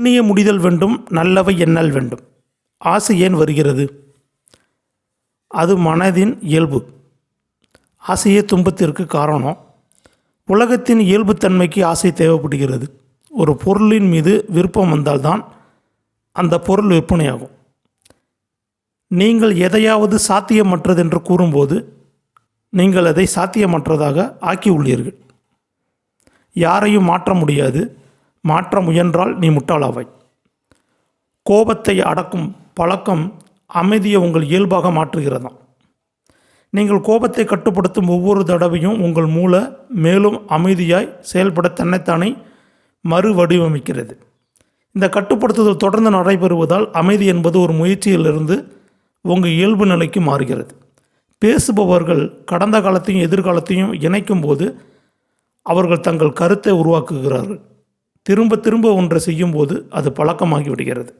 எண்ணிய முடிதல் வேண்டும் நல்லவை எண்ணல் வேண்டும். ஆசை ஏன் வருகிறது? அது மனதின் இயல்பு. ஆசையே துன்பத்திற்கு காரணம். உலகத்தின் இயல்புத்தன்மைக்கு ஆசை தேவைப்படுகிறது. ஒரு பொருளின் மீது விருப்பம் வந்தால்தான் அந்த பொருள் விற்பனையாகும். நீங்கள் எதையாவது சாத்தியமற்றது என்று கூறும்போது நீங்கள் அதை சாத்தியமற்றதாக ஆக்கியுள்ளீர்கள். யாரையும் மாற்ற முடியாது. மாற்ற முயன்றால் நீ முட்டாளாவாய். கோபத்தை அடக்கும் பழக்கம் அமைதியை உங்கள் இயல்பாக மாற்றுகிறதாம். நீங்கள் கோபத்தை கட்டுப்படுத்தும் ஒவ்வொரு தடவையும் உங்கள் மூளை மேலும் அமைதியாய் செயல்பட தன்னைத்தானே மறுவடிவமைக்கிறது. இந்த கட்டுப்படுத்துதல் தொடர்ந்து நடைபெறுவதால் அமைதி என்பது ஒரு முயற்சியிலிருந்து உங்கள் இயல்பு நிலைக்கு மாறுகிறது. பேசுபவர்கள் கடந்த காலத்தையும் எதிர்காலத்தையும் இணைக்கும் போது அவர்கள் தங்கள் கருத்தை உருவாக்குகிறார்கள். திரும்ப திரும்ப ஒன்றை செய்யும்போது அது பழக்கமாகி விடுகிறது.